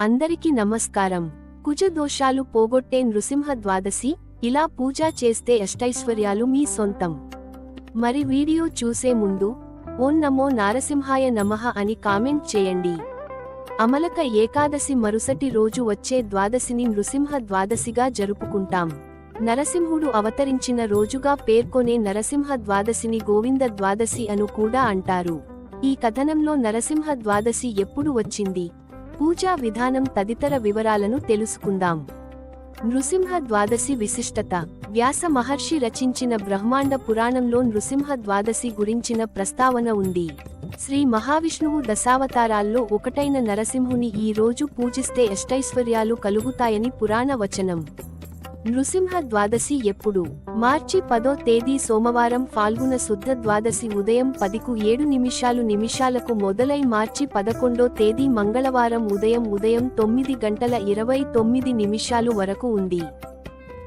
అందరికీ నమస్కారం. కుజ దోషాలు పోగొట్టే నృసింహ ద్వాదశి ఇలా పూజ చేస్తే అష్టైశ్వర్యాలు మీ సొంతం. మరి వీడియో చూసే ముందు ఓం నమో నారసింహాయ నమః అని కామెంట్ చేయండి. అమలక ఏకాదశి మరుసటి రోజు వచ్చే ద్వాదశిని నృసింహ ద్వాదశిగా జరుపుకుంటాం. నరసింహుడు అవతరించిన రోజుగా పేర్కొనే నరసింహ ద్వాదశిని గోవింద ద్వాదశి అను కూడా అంటారు. ఈ కథనంలో నరసింహ ద్వాదశి ఎప్పుడు వచ్చింది? పూజా విధానం తదితర వివరాలను తెలుసుకుందాం. నృసింహ ద్వాదశి విశిష్టత. వ్యాస మహర్షి రచించిన బ్రహ్మాండ పురాణంలో నృసింహ ద్వాదశి గురించిన ప్రస్తావన ఉంది. శ్రీ మహావిష్ణువు దశావతారాల్లో ఒకటైన నరసింహుని ఈ రోజు పూజిస్తే అష్టైశ్వర్యాలు కలుగుతాయని పురాణ వచనం. నృసింహ ద్వాదశి ఎప్పుడు? మార్చి పదో తేదీ సోమవారం ఫాల్గుణ శుద్ధ ద్వాదశి ఉదయం పదికు ఏడు నిమిషాలు నిమిషాలకు మొదలై మార్చి పదకొండో తేదీ మంగళవారం ఉదయం ఉదయం తొమ్మిది గంటల ఇరవై తొమ్మిది నిమిషాలు వరకు ఉంది.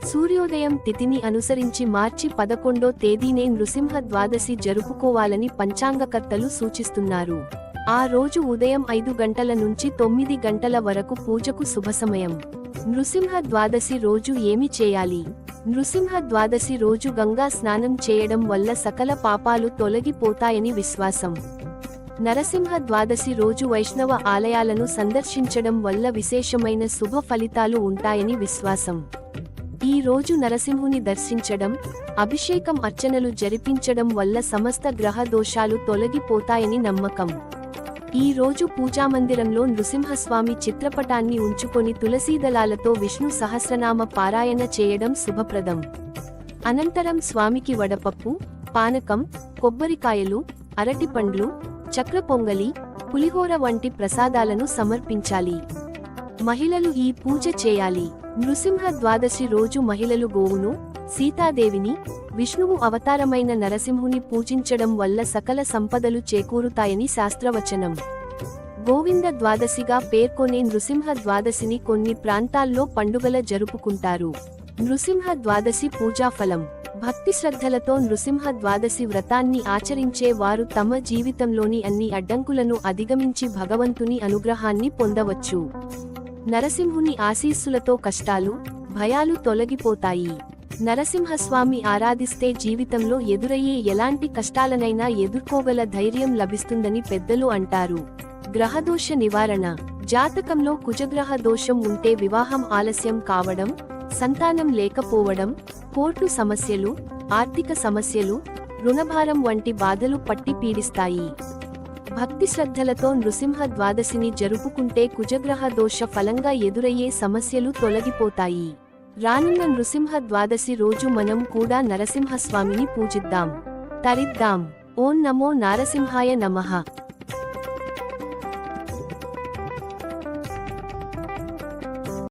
సూర్యోదయం తిథిని అనుసరించి మార్చి పదకొండో తేదీనే నృసింహ ద్వాదశి జరుపుకోవాలని పంచాంగకర్తలు సూచిస్తున్నారు. ఆ రోజు ఉదయం ఐదు గంటల నుంచి తొమ్మిది గంటల వరకు పూజకు శుభ సమయం. నృసింహ ద్వాదశి రోజు ఏమి చేయాలి? నృసింహ ద్వాదశి రోజు గంగా స్నానం చేయడం వల్ల సకల పాపాలు తొలగిపోతాయని విశ్వాసం. నరసింహ ద్వాదశి రోజు వైష్ణవ ఆలయాలను సందర్శించడం వల్ల విశేషమైన శుభ ఫలితాలు ఉంటాయని విశ్వాసం. ఈ రోజు నరసింహుని దర్శించడం అభిషేకం అర్చనలు జరిపించడం వల్ల సమస్త గ్రహ దోషాలు తొలగిపోతాయని నమ్మకం. ఈ రోజు పూజామందిరంలో నృసింహస్వామి చిత్రపటాన్ని ఉంచుకొని తులసీదళాలతో విష్ణు సహస్రనామ పారాయణ చేయడం శుభప్రదం. అనంతరం స్వామికి వడపప్పు పానకం కొబ్బరికాయలు అరటిపండ్లు చక్ర పొంగలి పులిహోర వంటి ప్రసాదాలను సమర్పించాలి. మహిళలు ఈ పూజ చేయాలి. నృసింహ ద్వాదశి రోజు మహిళలు గోవును సీతాదేవిని విష్ణువు అవతారమైన నరసింహుని పూజించడం వల్ల సకల సంపదలు చేకూరుతాయని శాస్త్రవచనం. గోవింద ద్వాదశిగా పేర్కొనే నృసింహ ద్వాదశిని కొన్ని ప్రాంతాల్లో పండుగల జరుపుకుంటారు. నృసింహ ద్వాదశి పూజాఫలం. భక్తి శ్రద్ధలతో నృసింహ ద్వాదశి వ్రతాన్ని ఆచరించే వారు తమ జీవితంలోని అన్ని అడ్డంకులను అధిగమించి భగవంతుని అనుగ్రహాన్ని పొందవచ్చు. నరసింహుని ఆశీస్సులతో కష్టాలు భయాలు తొలగిపోతాయి. నరసింహస్వామి ఆరాధిస్తే జీవితంలో ఎదురయ్యే ఎలాంటి కష్టాలనైనా ఎదుర్కోగల ధైర్యం లభిస్తుందని పెద్దలు అంటారు. గ్రహదోష నివారణ. జాతకంలో కుజగ్రహ దోషం ఉంటే వివాహం ఆలస్యం కావడం సంతానం లేకపోవడం కోర్టు సమస్యలు ఆర్థిక సమస్యలు రుణభారం వంటి బాధలు పట్టి పీడిస్తాయి. భక్తి శ్రద్ధలతో నృసింహ ద్వాదశిని జరుపుకుంటే కుజగ్రహ దోష ఫలంగా ఎదురయ్యే సమస్యలు తొలగిపోతాయి. రానున్న నృసింహ ద్వాదశి రోజు మనం కూడా నరసింహస్వామిని పూజిద్దాం. తరిద్దాం. ఓం నమో నారసింహాయ నమః.